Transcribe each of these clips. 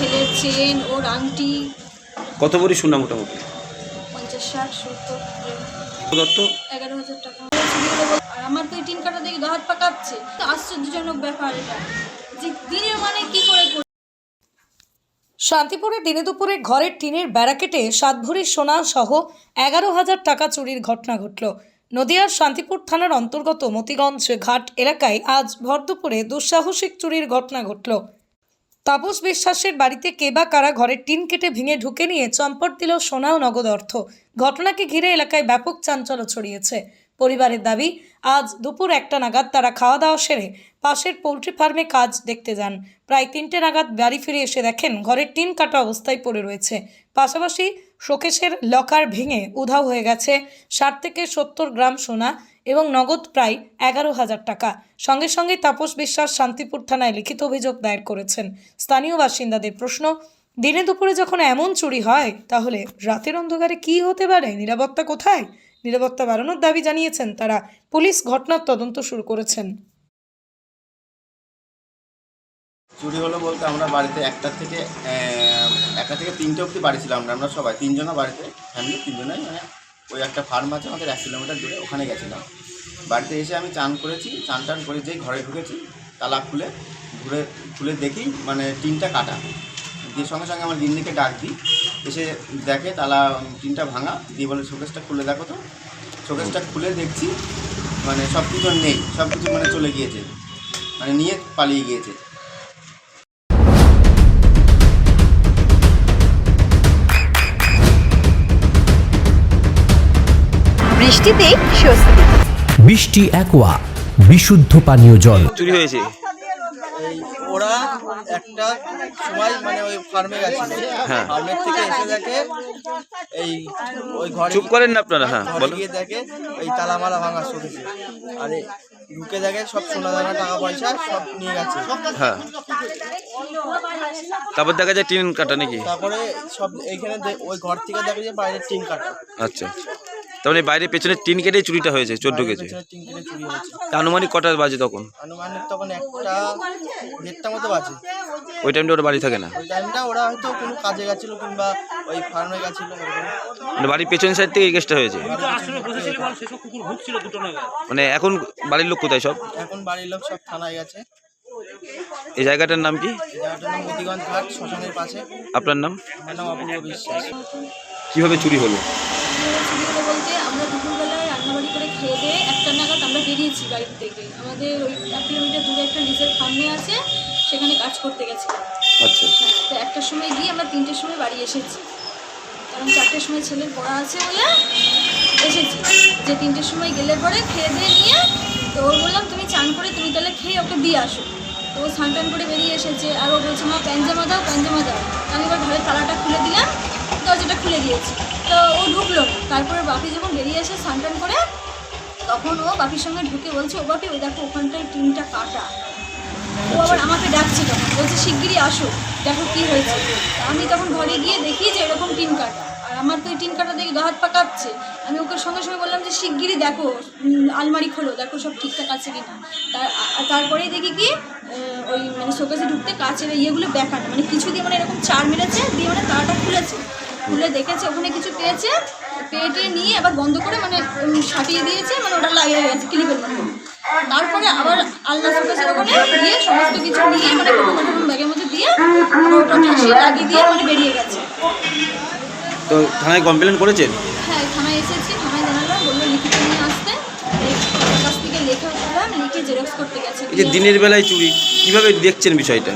ছেলের চেন ওর আংটি। কত ভরি সোনা মোটামুটি? পঞ্চাশ ষাট সত্তর দত্ত? এগারো হাজার টাকা। চুরি হলো বলে- আর আমার তো এই টিন কাটা দেখে দহাত পা কাঁপছে তো আশ্চর্যজনক ব্যাপার এটা। যে দিনের মানে কি করে? শান্তিপুরে দিনে দুপুরে ঘরের টিনের ব্যারাকেটে কেটে সাত ভরি সোনা সহ এগারো হাজার টাকা চুরির ঘটনা ঘটল। নদিয়ার শান্তিপুর থানার অন্তর্গত মতিগঞ্জ ঘাট এলাকায় আজ ভর দুপুরে দুঃসাহসিক চুরির ঘটনা ঘটল। তাপস বিশ্বাসের বাড়িতে কে বা কারা ঘরের টিন কেটে ভেঙে ঢুকে নিয়ে চম্পট দিল সোনা ও নগদ অর্থ। ঘটনাকে ঘিরে এলাকায় ব্যাপক চাঞ্চল্য ছড়িয়েছে। পরিবারের দাবি, আজ দুপুর একটা নাগাদ তারা খাওয়া দাওয়া সেরে পাশের পোলট্রি ফার্মে কাজ দেখতে যান। প্রায় তিনটে নাগাদ বাড়ি ফিরে এসে দেখেন ঘরের টিন কাটা অবস্থায় পড়ে রয়েছে। পাশাপাশি শোকেশের লকার ভেঙে উধাও হয়ে গেছে। ষাট থেকে সত্তর গ্রাম সোনা এবং নগদ প্রায় এগারো হাজার টাকা। সঙ্গে সঙ্গে তাপস বিশ্বাস শান্তিপুর থানায় লিখিত অভিযোগ দায়ের করেছেন। স্থানীয় বাসিন্দাদের প্রশ্ন, দিনে দুপুরে যখন এমন চুরি হয়, তাহলে রাতের অন্ধকারে কি হতে পারে? নিরাপত্তা কোথায়? নিরাপত্তা বাড়ানোর দাবি জানিয়েছেন তারা। পুলিশ ঘটনার তদন্ত শুরু করেছেন। চুরি হলো বলতে আমরা বাড়িতে একটা থেকে একটা থেকে তিনটে অবধি বাড়ি ছিলাম আমরা সবাই তিনজনা বাড়িতে ফ্যামিলি তিনজনাই মানে ওই একটা ফার্ম আছে আমাদের এক কিলোমিটার দূরে, ওখানে গেছিলাম। বাড়িতে এসে আমি চান করেছি, চান টান করে যেই ঘরে ঢুকেছি, তালা খুলে ঘুরে খুলে দেখি মানে টিনটা কাটা। দিয়ে সঙ্গে সঙ্গে আমার গিন্নিকে ডাক দিই, এসে দেখে তালা টিনটা ভাঙা, দিয়ে বলে, শোকেসটা খুলে দেখো তো। শোকেসটা খুলে দেখছি মানে সব কিছু নেই সব কিছু মানে চলে গিয়েছে মানে নিয়ে পালিয়ে গিয়েছে। বৃষ্টিতে স্বস্তি। বৃষ্টি অ্যাকোয়া বিশুদ্ধ পানীয় জল। চুরি হয়েছে। এই ওরা একটা সময় মানে ওই ফার্মে গেছিল হ্যাঁ। ফার্মের থেকে এসে দেখে এই ওই ঘরে চুপ করেন না আপনারা হ্যাঁ বলুন। গিয়ে দেখে এই তালামালা ভাঙা শোকেছে আরে ঢুকে দেখে সব সোনা দানা টাকা পয়সা সব নিয়ে গেছে। হ্যাঁ। তারপর দেখা যায় টিন কাটা নাকি? তারপরে সব এইখানে ওই ঘর থেকে দেখে যে বাইরে টিন কাটা। আচ্ছা। তার মানে বাইরে পেছনে টিন কেটেই চুরিটা হয়েছে চোদ্দ কেজি কেটে আনুমানিক কটা বাজে তখন? আনুমানিক তখন একটা দেড়টা মতো বাজে। ওই টাইমটা ওরা বাড়ি থাকে না? ওই টাইমটা ওরা হয়তো কোনো কাজে গেছিল কিংবা ওই ফার্মে গেছিল মানে বাড়ির পেছন সাইড থেকে এই কেসটা হয়েছে? মানে এখন বাড়ির লোক কোথায় সব? এখন বাড়ির লোক সব থানায় গেছে। এই জায়গাটার নাম কি? জায়গাটার নাম মতিগঞ্জ ঘাট শ্মশানের পাশে। আপনার নাম? আমার নাম অপূর্ব বিশ্বাস। কীভাবে চুরি হলো? চুরি হলো বলতে আমরা দুপুরবেলায় রান্নাবাড়ি করে খেয়ে দিয়ে একটা নাগাদ আমরা বেরিয়েছি বাড়ি থেকে আমাদের ওই এক কিলোমিটার দূরে একটা নিজের ফার্মে আছে সেখানে কাজ করতে গেছিলাম। আচ্ছা। হ্যাঁ তো একটার সময় গিয়ে আমরা তিনটের সময় বাড়ি এসেছি। কারণ চারটের সময় ছেলের পড়া আছে বলে এসেছি। যে তিনটের সময় গেলে পরে খেয়ে দিয়ে নিয়ে তো ওর বললাম তুমি চান করে তুমি তাহলে খেয়ে ওকে দিয়ে আসো। তো ও স্নান টান করে বেরিয়ে এসেছে। আর ও বলছে মা প্যাঞ্জামা দাও প্যাঞ্জামা দাও। আমি এবার ঘরের তালাটা খুলে দরজাটা খুলে দিয়েছি। তো ও ঢুকলো। তারপরে বাপি যখন বেরিয়ে আসে স্নান টান করে তখন ও বাপির সঙ্গে ঢুকে বলছে ও বাপি ওই দেখো ওখানটায় টিনটা কাটা। ও আবার আমাকে ডাকছে তখন বলছে শিগগিরই আসো দেখো কি হয়েছে। আমি তখন ঘরে গিয়ে দেখি যে এরকম টিন কাটা। আর আমার তো ওই টিন কাটা দেখে দহাত পা কাঁপছে। আমি ওকে সঙ্গে সঙ্গে বললাম যে শিগগিরই দেখো আলমারি খোলো দেখো সব ঠিকঠাক আছে কিনা তার আর তারপরেই দেখি কি ওই মানে শোকেসে ঢুকতে কাচের ইয়েগুলো বেঁকানো মানে কিছু দিয়ে মানে এরকম চার মেরেছে দিয়ে মানে তারাটা খুলেছে। খুলে দেখেছে ওখানে কিছু পেয়েছে। পেটে নিয়ে আবার বন্ধ করে মানে সাটিয়ে দিয়েছে মানে ওটা লাগিয়ে গেছে ক্লিপের মতো তারপরে আবার শোকেসের ওখানে দিয়ে সমস্ত কিছু নিয়ে মানে কোনো কোনো ব্যাগের মধ্যে দিয়ে ওটা ঠাসিয়ে লাগিয়ে দিয়ে মানে বেরিয়ে গেছে। তো থানায় কমপ্লেন করেছেন হ্যাঁ থানায় এসেছি থানায় জানালাম বলল লিখিত নিয়ে আসতে। কাছ থেকে লেখা করলাম লিখে জেরক্স করতে গেছে। এই যে দিনের বেলায় চুরি কীভাবে দেখছেন বিষয়টা?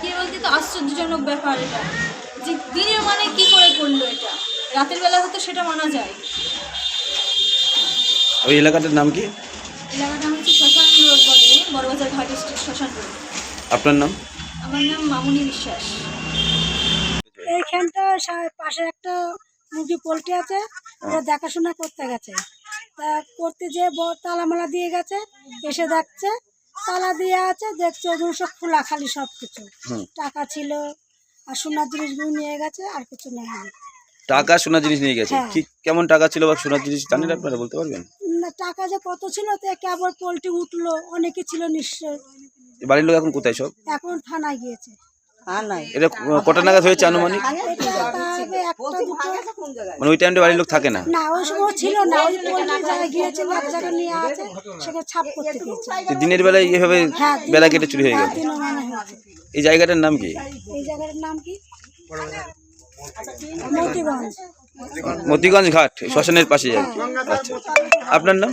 কি বলতে তো আশ্চর্যজনক ব্যাপার এটা। যে দিনের মানে কি করে করল এটা? রাতের বেলা হয়তো সেটা মানা যায়। ওই এলাকাটার নাম কি? এলাকাটা হচ্ছে শ্মশান রোড বলে বড়বাজার ঘাট স্ট্রিট শ্মশান রোড। আপনার নাম? আমার নাম মামুনি বিশ্বাস। এইখানটা সা- পাশে একটা মুরগি পোলট্রি আছে ওরা দেখাশোনা করতে গেছে। তা করতে যে তালামালা দিয়ে গেছে এসে দেখছে তালা দিয়ে আছে দেখছে ওগুলো সব খোলা খালি সব কিছু হুম। টাকা ছিল আর সোনার জিনিসগুলো নিয়ে গেছে আর কিছু নেয়নি টাকা সোনার জিনিস নিয়ে গেছে? হ্যাঁ। কি কেমন টাকা ছিল বা সোনার জিনিস জানেন আপনারা বলতে পারবেন? না, টাকা যে কত ছিল তো কেবল পোলট্রি উঠল অনেকে ছিল নিশ্চয়। বাড়ির লোক এখন কোথায় সব? এখন থানায় গিয়েছে। এটা কটা নাগাদ হয়েছে আনুমানিক? মানে ওই টাইমটা বাড়ির লোক থাকে না? না ওই সময় ছিল না। ওই জায়গায় গিয়েছিল এক জায়গায় নিয়ে আছে সেখানে ছাপ করতে গিয়েছে দিনের বেলায় এইভাবে হ্যাঁ বেলা কেটে চুরি হয়ে হ্যাঁ, গেল। এই জায়গাটার নাম কি? এই জায়গাটার নাম কি? মতিগঞ্জ। মতিগঞ্জ ঘাট শ্মশানের পাশে আচ্ছা। আপনার নাম?